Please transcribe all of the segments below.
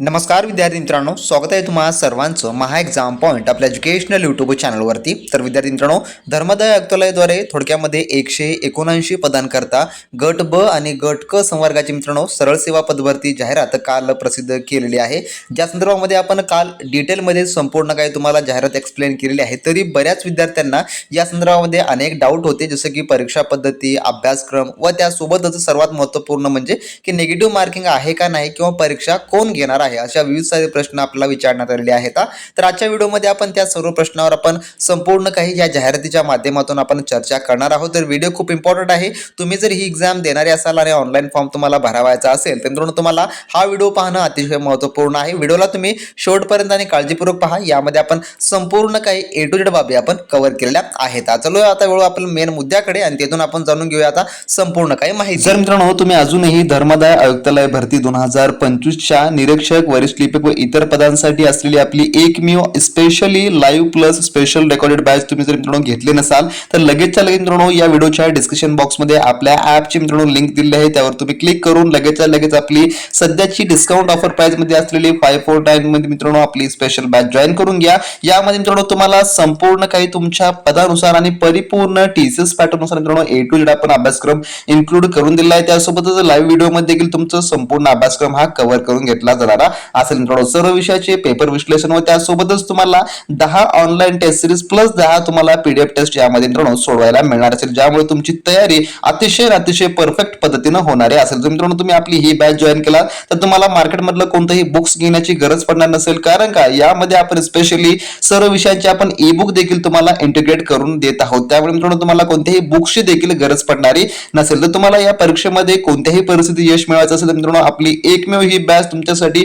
नमस्कार विद्यार्थी मित्रांनो स्वागत आहे तुम्हा सर्वांचं महा एक्झाम पॉईंट आपल्या एज्युकेशनल यूट्यूब चॅनलवरती तर विद्यार्थी मित्रांनो धर्मदाय आयुक्तालयाद्वारे थोडक्यामध्ये एकशे एकोणऐंशी पदांकरता गट ब आणि गट क संवर्गाची मित्रांनो सरळ सेवा पदभरती जाहिरात काल प्रसिद्ध केलेली आहे. ज्या संदर्भामध्ये आपण काल डिटेलमध्ये संपूर्ण काही तुम्हाला जाहिरात एक्सप्लेन केलेली आहे तरी बऱ्याच विद्यार्थ्यांना या संदर्भामध्ये अनेक डाऊट होते. जसं की परीक्षा पद्धती अभ्यासक्रम व त्यासोबतच सर्वात महत्त्वपूर्ण म्हणजे की निगेटिव्ह मार्किंग आहे का नाही किंवा परीक्षा कोण घेणार आहे? अशा विविध सारे प्रश्न आपल्याला विचारण्यात आलेले आहेत तर आजच्या व्हिडिओमध्ये आपण त्या सर्व प्रश्नावर आपण संपूर्ण काही या जाहिरातीच्या माध्यमातून आपण चर्चा करणार आहोत. तर व्हिडिओ खूप इम्पॉर्टंट आहे. तुम्ही जर ही एक्झाम देणारे असाल आणि ऑनलाईन फॉर्म तुम्हाला भरावायचा असेल तर मित्रांनो तुम्हाला हा व्हिडिओ पाहणं अतिशय महत्त्वपूर्ण आहे. व्हिडिओला तुम्ही शेवटपर्यंत आणि काळजीपूर्वक पहा. यामध्ये आपण संपूर्ण काही ए टू जेड बाबी आपण कव्हर केलेल्या आहेत. चलो आता वेळ आपण मेन मुद्द्याकडे आणि तिथून आपण जाणून घेऊया आता संपूर्ण काही माहिती. जर मित्रांनो हो, तुम्ही अजूनही धर्मदाय आयुक्तालय भरती दोन हजार पंचवीसच्या निरीक्षक वरिष्ठ लिपिक व इतर पदांसाठी असलेली आपली एकमेव specially live plus special recorded batch तुम्ही जर मित्रांनो घेतले नसाल तर लगेचच्या लगेच मित्रांनो या व्हिडिओच्या डिस्क्रिप्शन बॉक्समध्ये आपल्या ॲपची मित्रांनो लिंक दिली आहे. त्यावर तुम्ही क्लिक करून लगेचच्या लगेच आपली सध्याची डिस्काउंट ऑफर प्राइसमध्ये असलेली फाय फोर टाईममध्ये मित्रांनो आपली स्पेशल बॅच जॉईन करून घ्या. यामध्ये मित्रांनो तुम्हाला संपूर्ण काही तुमच्या पदानुसार आणि परिपूर्ण टीसीएस पॅटर्नुसार मित्रांनो ए टू जेड आपण अभ्यासक्रम इन्क्लूड करून दिला आहे. त्यासोबतच लाईव्ह व्हिडिओमध्ये देखील तुमचा संपूर्ण अभ्यासक्रम हा कव्हर करून घेतला जाणार असेल मित्रांनो सर्व विषयाचे पेपर विश्लेषण व त्यासोबतच तुम्हाला दहा ऑनलाईन टेस्ट सिरीज प्लस दहा तुम्हाला पीडीएफ टेस्ट यामध्ये मित्रांनो सोडवायला मिळणार असेल. ज्यामुळे तुमची तयारी अतिशय अतिशय परफेक्ट पद्धतीनं होणार आहे. असेल तर मित्रांनो तुम्ही आपली ही बॅच जॉईन केला तर तुम्हाला मार्केटमधलं कोणतंही बुक्स घेण्याची गरज पडणार नसेल. कारण का? यामध्ये आपण स्पेशली सर्व विषयांचे आपण ई बुक देखील तुम्हाला इंटिग्रेट करून देत आहोत. त्यामुळे मित्रांनो तुम्हाला कोणत्याही बुक्सची देखील गरज पडणारी नसेल. तर तुम्हाला या परीक्षेमध्ये कोणत्याही परिस्थिती यश मिळवायचं असेल तर मित्रांनो आपली एकमेव ही बॅच तुमच्यासाठी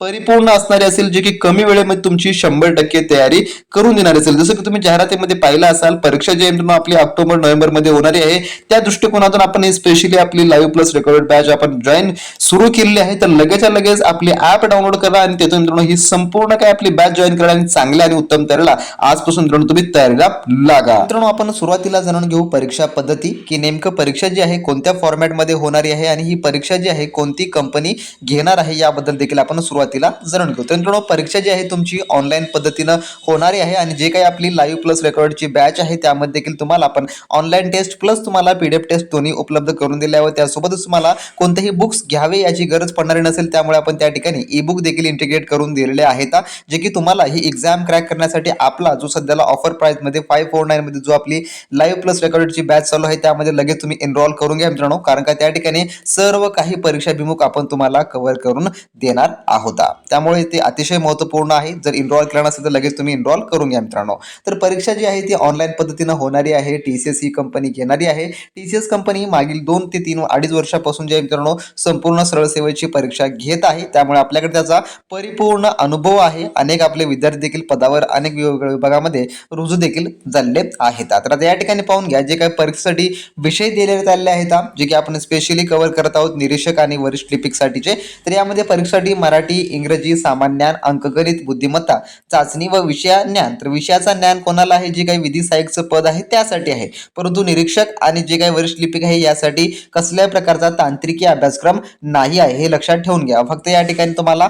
परिपूर्ण असणारी असेल जे की कमी वेळेमध्ये तुमची शंभर टक्के तयारी करून देणार असेल. जसं की तुम्ही जाहिरातीमध्ये पाहिलं असाल परीक्षा जी आपली ऑक्टोबर नोव्हेंबरमध्ये होणारी आहे. त्या दृष्टिकोनातून आपण स्पेशली आपली लाईव्ह प्लस रेकॉर्ड बॅच आपण जॉईन सुरू केलेली आहे. तर लगेचच्या लगेच आपली ऍप डाउनलोड करा आणि त्यातून मित्रांनो ही संपूर्ण काय आपली बॅच जॉईन करा आणि चांगल्या आणि उत्तम तयारीला आजपासून मित्रांनो तुम्ही तयारीला लागा. मित्रांनो आपण सुरुवातीला जाणून घेऊ परीक्षा पद्धती की नेमकं परीक्षा जी आहे कोणत्या फॉर्मॅटमध्ये होणारी आहे आणि ही परीक्षा जी आहे कोणती कंपनी घेणार आहे याबद्दल देखील आपण सुरुवात सुरुवातीला जाणून घेऊ तर मित्रांनो परीक्षा जी आहे तुमची ऑनलाईन पद्धतीनं होणारी आहे आणि जे काही आपली लाईव्ह प्लस रेकॉर्डची बॅच आहे त्यामध्ये देखील तुम्हाला आपण ऑनलाईन टेस्ट प्लस तुम्हाला पीडीएफ टेस्ट दोन्ही उपलब्ध करून दिल्या व त्यासोबतच तुम्हाला कोणतेही बुक्स घ्यावे याची गरज पडणारी नसेल त्यामुळे आपण त्या ठिकाणी ई बुक देखील इंटिग्रेट करून दिलेले आहेत. जे की तुम्हाला ही एक्झाम क्रॅक करण्यासाठी आपला जो सध्याला ऑफर प्राईजमध्ये फाय फोर नाईनमध्ये जो आपली लाईव्ह प्लस रेकॉर्डची बॅच चालू आहे त्यामध्ये लगेच तुम्ही एनरोल करून घ्या मित्रांनो. कारण का त्या ठिकाणी सर्व काही परीक्षाभिमुख आपण तुम्हाला कव्हर करून देणार आहोत. त्यामुळे ते अतिशय महत्त्वपूर्ण आहे. जर इनरॉल केला नसेल तर लगेच तुम्ही इनरॉल करून घ्या मित्रांनो. तर परीक्षा जी आहे ती ऑनलाईन पद्धतीनं होणारी आहे. टी सी एस ही कंपनी घेणारी आहे. टी सी एस कंपनी मागील दोन ते तीन अडीच वर्षापासून जे मित्रांनो संपूर्ण सरळ सेवेची परीक्षा घेत आहे. त्यामुळे आपल्याकडे त्याचा परिपूर्ण अनुभव आहे. अनेक आपले विद्यार्थी देखील पदावर अनेक वेगवेगळ्या विभागामध्ये रुजू देखील झालेले आहेत. तर आता या ठिकाणी पाहून घ्या जे काही परीक्षेसाठी विषय दिलेले आलेले आहेत जे की आपण स्पेशली कव्हर करत आहोत निरीक्षक आणि वरिष्ठ लिपिकसाठीचे. तर यामध्ये परीक्षेसाठी मराठी इंग्रजी सामान्य ज्ञान अंकगणित बुद्धिमत्ता चाचणी व विषया ज्ञान. तर विषयाचा ज्ञान कोणाला आहे? जे काही विधी सहाय्यकचं पद आहे त्यासाठी आहे. परंतु निरीक्षक आणि जे काही वरिष्ठ लिपिक आहे यासाठी कसल्याही प्रकारचा तांत्रिकी अभ्यासक्रम नाही आहे हे लक्षात ठेवून घ्या. फक्त या ठिकाणी तुम्हाला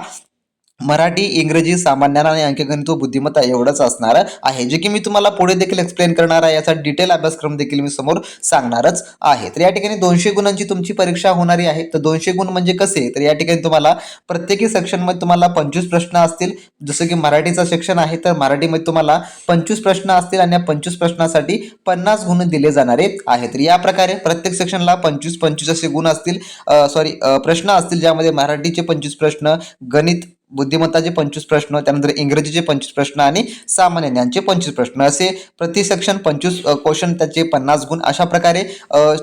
मराठी इंग्रजी सामान्य आणि अंकगणित व बुद्धिमत्ता एवढंच असणार आहे जे की मी तुम्हाला पुढे देखील एक्सप्लेन करणार आहे. याचा डिटेल अभ्यासक्रम देखील मी समोर सांगणारच आहे. तर या ठिकाणी दोनशे गुणांची तुमची परीक्षा होणारी आहे. तर दोनशे गुण म्हणजे कसे? तर या ठिकाणी तुम्हाला प्रत्येकी सेक्शनमध्ये तुम्हाला पंचवीस प्रश्न असतील. जसं की मराठीचं सेक्शन आहे तर मराठीमध्ये तुम्हाला पंचवीस प्रश्न असतील आणि या पंचवीस प्रश्नासाठी पन्नास गुण दिले जाणारे आहेत. तर या प्रकारे प्रत्येक सेक्शनला पंचवीस पंचवीस असे गुण असतील. सॉरी प्रश्न असतील ज्यामध्ये मराठीचे पंचवीस प्रश्न गणित बुद्धिमत्ताचे पंचवीस प्रश्न त्यानंतर इंग्रजीचे पंचवीस प्रश्न आणि सामान्य ज्ञानचे पंचवीस प्रश्न. असे प्रति सेक्शन पंचवीस क्वेश्चन त्याचे पन्नास गुण. अशा प्रकारे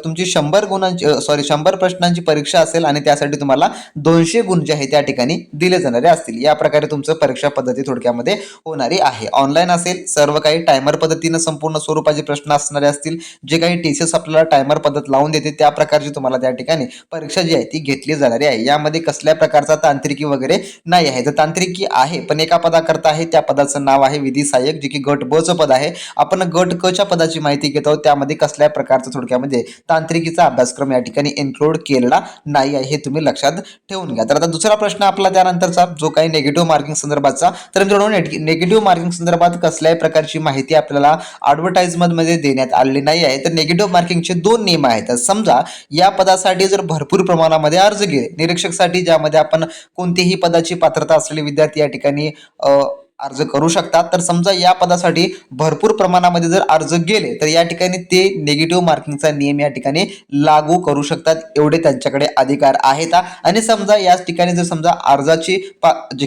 तुमची शंभर गुणांची सॉरी शंभर प्रश्नांची परीक्षा असेल आणि त्यासाठी तुम्हाला दोनशे गुण जे आहे त्या ठिकाणी दिले जाणारे असतील. या प्रकारे तुमचं परीक्षा पद्धती थोडक्यामध्ये होणारी आहे. ऑनलाईन असेल सर्व काही टायमर पद्धतीनं संपूर्ण स्वरूपाचे प्रश्न असणारे असतील. जे काही टीसीएस आपल्याला टायमर पद्धत लावून देते त्या प्रकारची तुम्हाला त्या ठिकाणी परीक्षा जी आहे ती घेतली जाणारी आहे. यामध्ये कसल्या प्रकारचा तांत्रिकी वगैरे नाही आहे. आहे. तर तांत्रिकी आहे पण एका पदाकरता आहे त्या पदाचं नाव आहे विधी सहाय्यक जे की गट ब चं पद आहे. आपण गट क च्या पदाची माहिती घेत आहोत. त्यामध्ये कसल्या प्रकारचा थोडक्यामध्ये म्हणजे तांत्रिकीचा अभ्यासक्रम या ठिकाणी इन्क्लूड केलेला नाही आहे हे तुम्ही लक्षात ठेवून घ्या. तर आता दुसरा प्रश्न आपला त्यानंतरचा जो काही निगेटिव्ह मार्किंग संदर्भातचा तर मित्रांनो निगेटिव्ह मार्किंग संदर्भात कसल्याही प्रकारची माहिती आपल्याला ॲडव्हर्टाइजमेंटमध्ये देण्यात आलेली नाही आहे. तर निगेटिव्ह मार्किंगचे दोन नियम आहेत. समजा या पदासाठी जर भरपूर प्रमाणामध्ये अर्ज गेले निरीक्षकसाठी ज्यामध्ये आपण कोणतीही पदाची पात्रता असलेले विद्यार्थी या ठिकाणी अर्ज करू शकतात. तर समजा या पदासाठी भरपूर प्रमाणामध्ये जर अर्ज गेले तर या ठिकाणी ते निगेटिव्ह मार्किंगचा नियम या ठिकाणी लागू करू शकतात. एवढे त्यांच्याकडे अधिकार आहेत. आणि समजा याच ठिकाणी जर समजा अर्जाची पा जे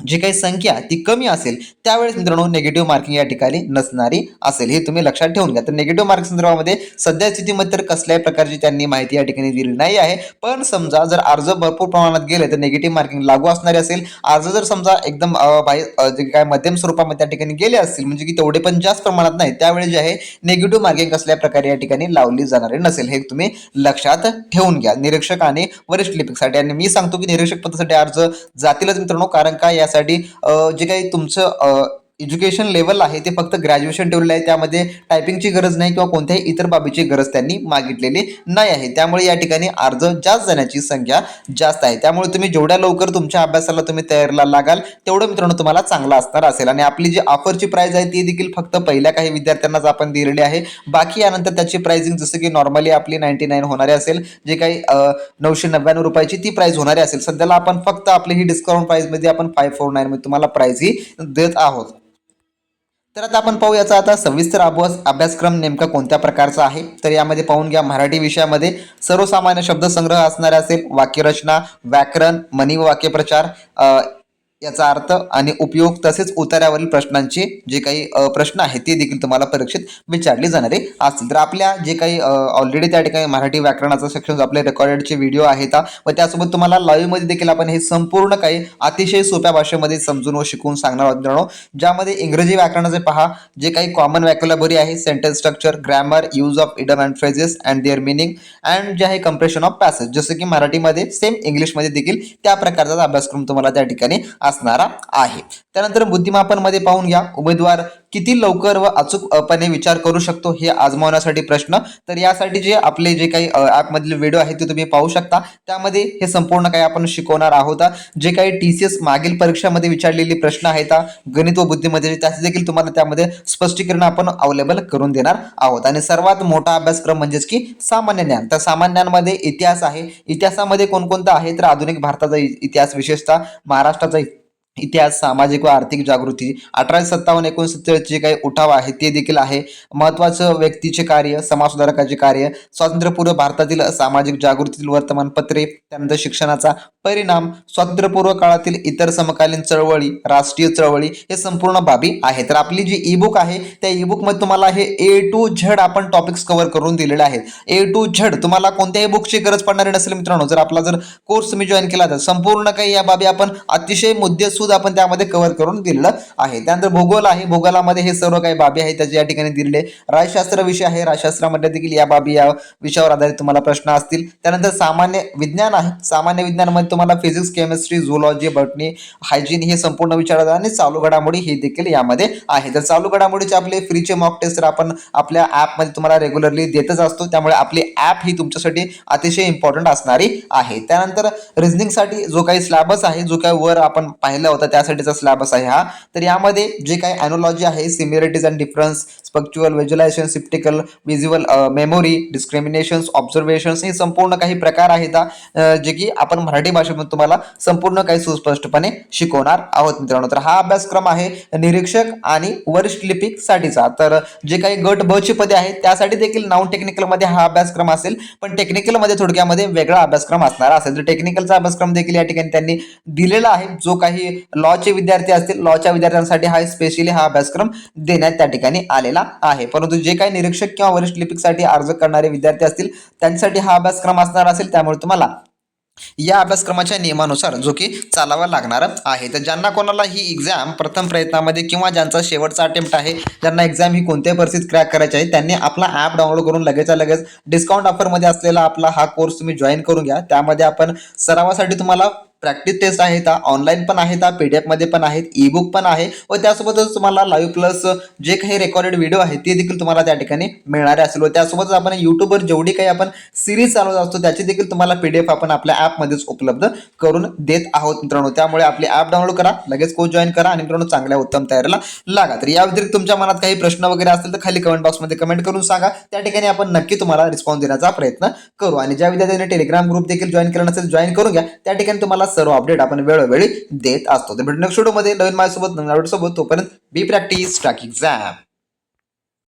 जी काही संख्या ती कमी असेल त्यावेळेस मित्रांनो निगेटिव्ह मार्किंग या ठिकाणी नसणारी असेल. हे तुम्ही लक्षात ठेवून घ्या. तर निगेटिव्ह मार्किंग संदर्भामध्ये सध्या स्थितीमध्ये तर कसल्याही प्रकारची त्यांनी माहिती या ठिकाणी दिली नाही आहे. पण समजा जर अर्ज भरपूर प्रमाणात गेले तर निगेटिव्ह मार्किंग लागू असणारे असेल. अर्ज जर समजा एकदम बाहेर जे काय मध्यम स्वरूपामध्ये त्या ठिकाणी गेले असतील म्हणजे की तेवढे पण जास्त प्रमाणात नाही त्यावेळी जे आहे निगेटिव्ह मार्किंग कसल्या प्रकारे या ठिकाणी लावली जाणारी नसेल. हे तुम्ही लक्षात ठेवून घ्या. निरीक्षक आणि वरिष्ठ लिपिकसाठी आणि मी सांगतो की निरीक्षक पदासाठी अर्ज जातीलच मित्रांनो कारण का अ, जे काही तुमचं एज्युकेशन लेवल आहे ते फक्त ग्रॅज्युएशन ठेवलेलं आहे. त्यामध्ये टायपिंगची गरज नाही किंवा कोणत्याही इतर बाबीची गरज त्यांनी मागितलेली नाही आहे. त्यामुळे या ठिकाणी अर्ज जास्त जाण्याची संख्या जास्त आहे. त्यामुळे तुम्ही जेवढ्या लवकर तुमच्या अभ्यासाला तुम्ही तयारीला लागाल तेवढं मित्रांनो तुम्हाला चांगला असणार असेल. आणि आपली जी ऑफरची प्राईज आहे ती देखील फक्त पहिल्या काही विद्यार्थ्यांनाच आपण दिलेली आहे. बाकी यानंतर त्याची प्राइसिंग जसं की नॉर्मली आपली नाईन्टी नाईन होणारी असेल जे काही नऊशे नव्याण्णव रुपयाची ती प्राईज होणारी असेल. सध्याला आपण फक्त आपली ही डिस्काउंट प्राईजमध्ये आपण फाय फोर नाईनमध्ये तुम्हाला प्राईज ही देत आहोत. तर आता आपण पाहू याचा आता सविस्तर अभ्यास अभ्यासक्रम नेमका कोणत्या प्रकारचा आहे? तर यामध्ये पाहून घ्या मराठी विषयामध्ये सर्वसामान्य शब्दसंग्रह असणारे असेल वाक्यरचना व्याकरण मनी व वाक्यप्रचार याचा अर्थ आणि उपयोग तसेच उतार्यावरील प्रश्नांचे जे काही प्रश्न आहेत ते देखील तुम्हाला परीक्षेत विचारले जाणारे असतील तर आपल्या जे काही ऑलरेडी त्या ठिकाणी मराठी व्याकरणाचा सेक्शन आपले रेकॉर्डेडचे व्हिडिओ आहेत व त्यासोबत तुम्हाला लाईव्हमध्ये देखील आपण हे संपूर्ण काही अतिशय सोप्या भाषेमध्ये समजून व शिकवून सांगणार आहोत मित्रांनो. ज्यामध्ये इंग्रजी व्याकरणाचे पहा जे काही कॉमन व्हॅक्युलबरी आहे sentence structure grammar use of idiom and phrases and their meaning and जे आहे कम्प्रेशन ऑफ पॅसेज जसं की मराठीमध्ये सेम इंग्लिशमध्ये देखील त्या प्रकारचा अभ्यासक्रम तुम्हाला त्या ठिकाणी असणारा आहे. त्यानंतर बुद्धिमापनमध्ये पाहून घ्या. उमेदवार किती लवकर व अचूकपणे विचार करू शकतो हे आजमावण्यासाठी प्रश्न. तर यासाठी जे आपले जे काही ॲपमधील व्हिडिओ आहेत ते तुम्ही पाहू शकता. त्यामध्ये हे संपूर्ण काही आपण शिकवणार आहोत. जे काही टी सी एस मागील परीक्षामध्ये विचारलेले प्रश्न आहेत गणित व बुद्धिमध्ये त्याचे देखील तुम्हाला त्यामध्ये स्पष्टीकरण आपण अवेलेबल करून देणार आहोत. आणि सर्वात मोठा अभ्यासक्रम म्हणजेच की सामान्य ज्ञान. तर सामान्यांमध्ये इतिहास आहे. इतिहासामध्ये कोणकोणता आहे? तर आधुनिक भारताचा इतिहास विशेषतः महाराष्ट्राचा इतिहास सामाजिक व आर्थिक जागृती अठराशे सत्तावन्न एकोणसत्तरचे जे काही उठाव आहे ते देखील आहे. महत्त्वाचं व्यक्तीचे कार्य समाजसुधारकाचे कार्य स्वातंत्र्यपूर्व भारतातील सामाजिक जागृतीतील वर्तमानपत्रे त्यानंतर शिक्षणाचा परिणाम स्वातंत्र्यपूर्व काळातील इतर समकालीन चळवळी राष्ट्रीय चळवळी हे संपूर्ण बाबी आहे तर आपली जी ई बुक आहे त्या ई बुकमध्ये तुम्हाला हे ए टू झेड आपण टॉपिक्स कव्हर करून दिलेले आहेत. ए टू झेड तुम्हाला कोणत्याही बुकची गरज पडणारी नसेल मित्रांनो. जर आपला जर कोर्स तुम्ही जॉईन केला तर संपूर्ण काही या बाबी आपण अतिशय मुद्देसूद आपण त्यामध्ये कव्हर करून दिलेलं आहे. त्यानंतर भूगोल आहे. भूगोलामध्ये हे सर्व काही बाबी आहेत त्याचे या ठिकाणी दिलेले. राजशास्त्र विषय आहे. राजशास्त्रामध्ये देखील या बाबी या विषयावर आधारित तुम्हाला प्रश्न असतील. त्यानंतर सामान्य विज्ञान आहे. सामान्य विज्ञानामध्ये तुम्हाला physics chemistry zoology botany hygiene हे संपूर्ण विचारतात आणि चालू घडामोडी हे देखील यामध्ये आहे. तर चालू घडामोडीचे आपले फ्रीचे मॉक टेस्ट आपण आपल्या ॲपमध्ये तुम्हाला रेग्युलरली देतच असतो. त्यामुळे आपली ॲप ही तुमच्यासाठी अतिशय इम्पॉर्टंट असणारी आहे. त्यानंतर रिझनिंगसाठी जो काही स्लॅबस आहे जो काही वर आपण पाहिलं होता त्यासाठीचा स्लॅबस आहे हा. तर यामध्ये जे काही ॲनोलॉजी आहे similarities and difference spatial visualization sceptical visual memory discriminations observations हे संपूर्ण काही प्रकार आहेत जे की आपण मराठी भाषेमध्ये तुम्हाला संपूर्ण काही सुस्पष्टपणे शिकवणार आहोत मित्रांनो. तर हा अभ्यासक्रम आहे निरीक्षक आणि वरिष्ठ लिपिक साठीचा तर जे काही गट ब ची पदे आहेत त्यासाठी देखील नॉन टेक्निकलमध्ये हा अभ्यासक्रम असेल पण टेक्निकलमध्ये थोडक्यामध्ये वेगळा अभ्यासक्रम असणार असेल. तर टेक्निकलचा अभ्यासक्रम देखील या ठिकाणी त्यांनी दिलेला आहे. जो काही लॉचे विद्यार्थी असतील लॉच्या विद्यार्थ्यांसाठी हा स्पेशली हा अभ्यासक्रम देण्यात त्या ठिकाणी आलेला आहे. परंतु जे काही निरीक्षक किंवा वरिष्ठ लिपिकसाठी अर्ज करणारे विद्यार्थी असतील त्यांच्यासाठी हा अभ्यासक्रम असणार असेल त्यामुळे तुम्हाला या अभ्यासक्रमाच्या नियमानुसार जो की चालावा लागणार आहे. तर ज्यांना कोणाला ही एक्झाम प्रथम प्रयत्नामध्ये किंवा ज्यांचा शेवटचा अटेम्प्ट आहे ज्यांना एक्झाम ही कोणत्याही परिस्थितीत क्रॅक करायची आहे त्यांनी आपला ॲप डाउनलोड करून लगेचच्या लगेच डिस्काउंट ऑफरमध्ये असलेला आपला हा कोर्स तुम्ही जॉईन करून घ्या. त्यामध्ये आपण सरावासाठी तुम्हाला प्रॅक्टिस टेस्ट आहेत ऑनलाईन पण आहेत पी डी एफमध्ये पण आहेत ई बुक पण आहे. व त्यासोबतच तुम्हाला लाईव्ह प्लस जे काही रेकॉर्डेड व्हिडिओ आहे ते देखील तुम्हाला त्या ठिकाणी मिळणारे असेल. व त्यासोबतच आपण यूट्यूबवर जेवढी काही आपण सिरीज चालवत असतो त्याची देखील तुम्हाला पी डी एफ आपण आपल्या ॲपमध्येच उपलब्ध करून देत आहोत मित्रांनो. त्यामुळे आपली ॲप डाउनलोड करा लगेच कोच जॉईन करा आणि मित्रांनो चांगल्या उत्तम तयारीला लागा. तर या व्यतिरिक्त तुमच्या मनात काही प्रश्न वगैरे असतील तर खाली कमेंट बॉक्समध्ये कमेंट करून सांगा. त्या ठिकाणी आपण नक्की तुम्हाला रिस्पॉन्स देण्याचा प्रयत्न करू. आणि ज्या विद्यार्थ्यांनी टेलिग्राम ग्रुप देखील जॉईन केला नसेल जॉईन करून घ्या. त्या ठिकाणी तुम्हाला सर्व अपडेट आपण वेळोवेळी देत असतो. तर भेटू नेक्स्ट व्हिडिओमध्ये नवीन माझ्यासोबत नवीन update सोबत तोपर्यंत बी प्रॅक्टिस ट्रॅक एक्झाम